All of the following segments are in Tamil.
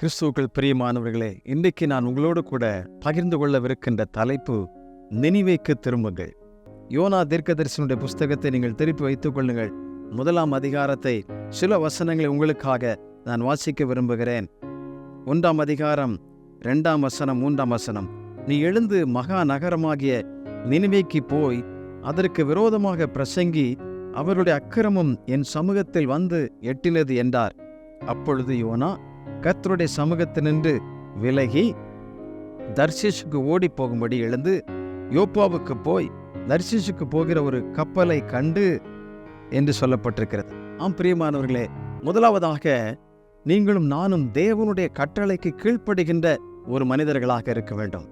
கிறிஸ்துவுக்கள் பிரியமானவர்களே இன்றைக்கு நான் உங்களோடு கூட பகிர்ந்து கொள்ளவிருக்கின்ற தலைப்பு நினிவேக்கு திரும்புங்கள். யோனா தீர்க்கதரிசனுடைய புஸ்தகத்தை நீங்கள் திருப்பி வைத்துக் கொள்ளுங்கள். முதலாம் அதிகாரத்தை சில வசனங்களை உங்களுக்காக நான் வாசிக்க விரும்புகிறேன். ஒன்றாம் அதிகாரம் ரெண்டாம் வசனம் மூன்றாம் வசனம். நீ எழுந்து மகா நகரமாகிய நினிவேக்கு போய் அதற்கு விரோதமாக பிரசங்கி அவருடைய அக்கிரமம் என் சமூகத்தில் வந்து எட்டினது என்றார். அப்பொழுது யோனா கர்த்தருடைய சமூகத்தினின்று விலகி தர்ஷிஷுக்கு ஓடி போகும்படி எழுந்து யோப்பாவுக்கு போய் தர்சிஷுக்கு போகிற ஒரு கப்பலை கண்டு என்று சொல்லப்பட்டிருக்கிறது. ஆம் பிரியமானவர்களே முதலாவதாக நீங்களும் நானும் தேவனுடைய கட்டளைக்கு கீழ்ப்படுகின்ற ஒரு மனிதர்களாக இருக்க வேண்டும்.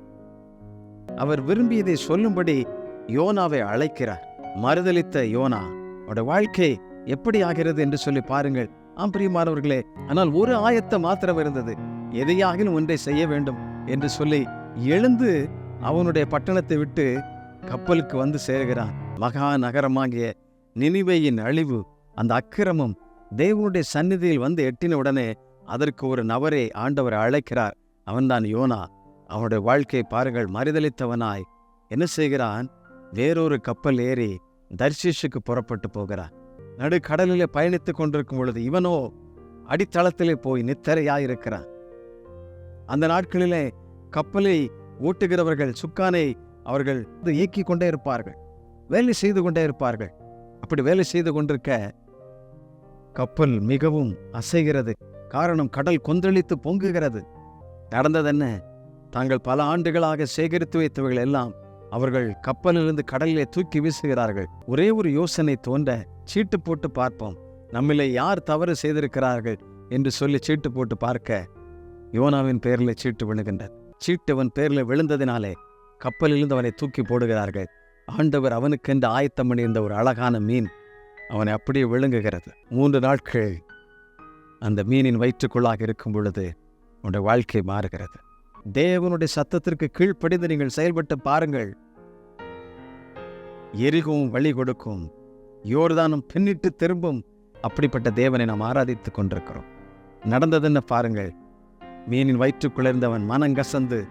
அவர் விரும்பியதை சொல்லும்படி யோனாவை அழைக்கிறார். மறுதலித்த யோனா அவருடைய வாழ்க்கை எப்படி ஆகிறது என்று சொல்லி பாருங்கள். ஆம் பிரியமானவர்களே ஆனால் ஒரு ஆயத்த மாத்திரம் இருந்தது. எதையாகிலும் ஒன்றை செய்ய வேண்டும் என்று சொல்லி எழுந்து அவனுடைய பட்டணத்தை விட்டு கப்பலுக்கு வந்து சேர்கிறான். மகா நகரமாகிய நினிவேயின் அழிவு அந்த அக்கிரமம் தேவனுடைய சந்நிதியில் வந்து எட்டின உடனே அதற்கு ஒரு நபரை ஆண்டவர் அழைக்கிறார். அவன்தான் யோனா. அவனுடைய வாழ்க்கையை பாருங்கள் மறுதளித்தவனாய். என்ன செய்கிறான்? வேறொரு கப்பல் ஏறி தர்ஷிஷுக்கு புறப்பட்டு போகிறான். நடு கடலிலே பயணித்துக் கொண்டிருக்கும் பொழுது இவனோ அடித்தளத்திலே போய் நித்தரையாயிருக்கிறான். அந்த நாட்களிலே கப்பலை ஓட்டுகிறவர்கள் சுக்கானை அவர்கள் இயக்கிக் கொண்டே இருப்பார்கள். வேலை செய்து கொண்டே இருப்பார்கள். அப்படி வேலை செய்து கொண்டிருக்க கப்பல் மிகவும் அசைகிறது. காரணம் கடல் கொந்தளித்து பொங்குகிறது. நடந்ததென்ன? தாங்கள் பல ஆண்டுகளாக சேகரித்து வைத்தவர்கள் எல்லாம் அவர்கள் கப்பலிலிருந்து கடலிலே தூக்கி வீசுகிறார்கள். ஒரே ஒரு யோசனை தோன்ற சீட்டு போட்டு பார்ப்போம். நம்மிலே யார் தவறு செய்திருக்கிறார்கள்? என்று சொல்லி சீட்டு போட்டு பார்க்க யோனாவின் பெயரில் சீட்டு விழுகின்றார் சீட்டு அவன் பெயரில் விழுந்ததினாலே கப்பலிலிருந்து அவனை தூக்கி போடுகிறார்கள். ஆண்டவர் அவனுக்கென்று ஆயத்தம் பண்ணியிருந்த ஒரு அழகான மீன் அவனை அப்படியே விழுங்குகிறது. மூன்று நாட்கள் அந்த மீனின் வயிற்றுக்குள்ளாக இருக்கும் பொழுது உன்னுடைய வாழ்க்கை மாறுகிறது. தேவனுடைய சத்தத்திற்கு கீழ்ப்படிந்து நீங்கள் செயல்பட்டு பாருங்கள். எரிகவும் வழி கொடுக்கும். யோர்தானும் பின்னிட்டு திரும்பும். அப்படிப்பட்ட தேவனை நாம் ஆராதித்துக் கொண்டிருக்கிறோம். நடந்ததுன்னு பாருங்கள். மீனின் வயிற்றுக்குள்ளிருந்தவன் மனங்கசந்து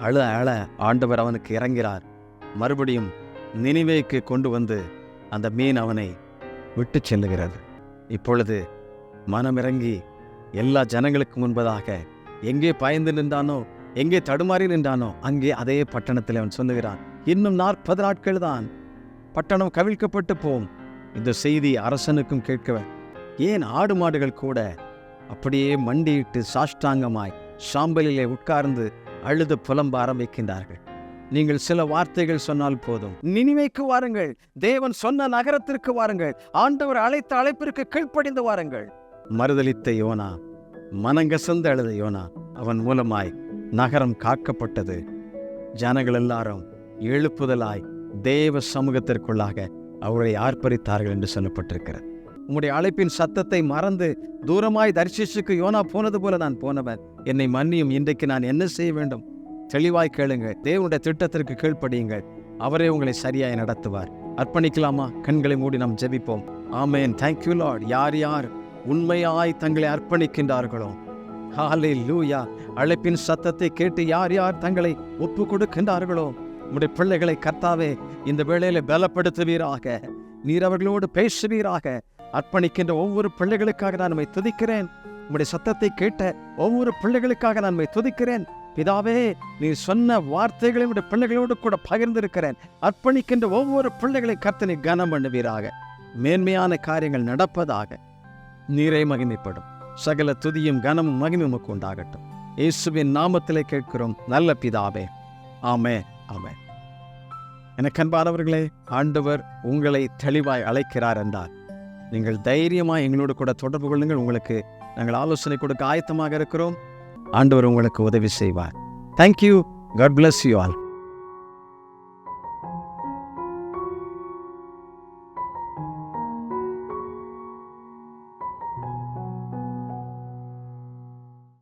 அழ அழ ஆண்டவர் அவனுக்கு இறங்கிறார். மறுபடியும் நினைவேக்கு கொண்டு வந்து அந்த மீன் அவனை விட்டு செல்லுகிறது. இப்பொழுது மனமிறங்கி எல்லா ஜனங்களுக்கு முன்பதாக எங்கே பயந்து நின்றானோ எங்கே தடுமாறி நின்றானோ அங்கே அதே பட்டணத்தில் அவன் சொல்லுகிறான் இன்னும் நாற்பது நாட்கள் தான் பட்டணம் கவிழ்க்கப்பட்டு போம். இந்த செய்தி அரசனுக்கும் கேட்கவன் ஏன் ஆடு மாடுகள் கூட அப்படியே மண்டியிட்டு சாஷ்டாங்கமாய் சாம்பலிலே உட்கார்ந்து அழுது புலம்ப ஆரம்பிக்கின்றார்கள்? நீங்கள் சில வார்த்தைகள் சொன்னால் போதும். நினைவைக்கு வாருங்கள். தேவன் சொன்ன நகரத்திற்கு வாருங்கள். ஆண்டவர் அழைத்த அழைப்பிற்கு கீழ்ப்படிந்து வாருங்கள். மறுதலித்த யோனா மனங்கசந்து அழுத யோனா அவன் மூலமாய் நகரம் காக்கப்பட்டது. ஜனங்கள் எல்லாரும் எழுப்புதலாய் தேவ சமூகத்திற்குள்ளாக அவரை ஆர்ப்பரித்தார்கள் என்று சொல்லப்பட்டிருக்கிறது. உம்முடைய அழைப்பின் சத்தத்தை மறந்து தூரமாய் தரிசிச்சுக்கு யோனா போனது போல நான் போனவன். என்னை மன்னியும் இன்றைக்கு நான் என்ன செய்ய வேண்டும்? தெளிவாய் கேளுங்கள் தேவனுடைய திட்டத்திற்கு கீழ்ப்படியுங்கள். அவரே உங்களை சரியாய் நடத்துவார். அர்ப்பணிக்கலாமா? கண்களை மூடி நாம் ஜெபிப்போம். ஆமேன். தேங்க்யூ லார்ட் யார் யார் உண்மையாய் தங்களை அர்ப்பணிக்கின்றார்களோ? ஹாலே லூயா அழைப்பின் சத்தத்தை கேட்டு யார் யார் தங்களை ஒப்பு கொடுக்கின்றார்களோ உடைய பிள்ளைகளை கர்த்தாவே இந்த வேளையில பலப்படுத்துவீராக. நீர் அவர்களோடு பேசுவீராக. அர்ப்பணிக்கின்ற ஒவ்வொரு பிள்ளைகளுக்காக நான் துதிக்கிறேன். உம்முடைய சத்தத்தை கேட்ட ஒவ்வொரு பிள்ளைகளுக்காக நான் துதிக்கிறேன். பிதாவே நீ சொன்ன வார்த்தைகளை உடைய பிள்ளைகளோடு கூட பகிர்ந்திருக்கிறேன். அர்ப்பணிக்கின்ற ஒவ்வொரு பிள்ளைகளை கர்த்தனை கனம் பண்ணுவீராக மேன்மையான காரியங்கள் நடப்பதாக. நீரை மகிமைப்படும். சகல துதியும் கனமும் மகிமும் உண்டாகட்டும். இயேசுவின் நாமத்திலே கேட்கிறோம் நல்ல பிதாவே. ஆமே ஆமே எனக்கு அன்பானவர்களே ஆண்டவர் உங்களை தெளிவாய் அழைக்கிறார் என்றார். நீங்கள் தைரியமாக எங்களோடு கூட தொடர்பு கொள்ளுங்கள். உங்களுக்கு நாங்கள் ஆலோசனை கொடுக்க ஆயத்தமாக இருக்கிறோம். ஆண்டவர் உங்களுக்கு உதவி செய்வார். Thank you God bless you all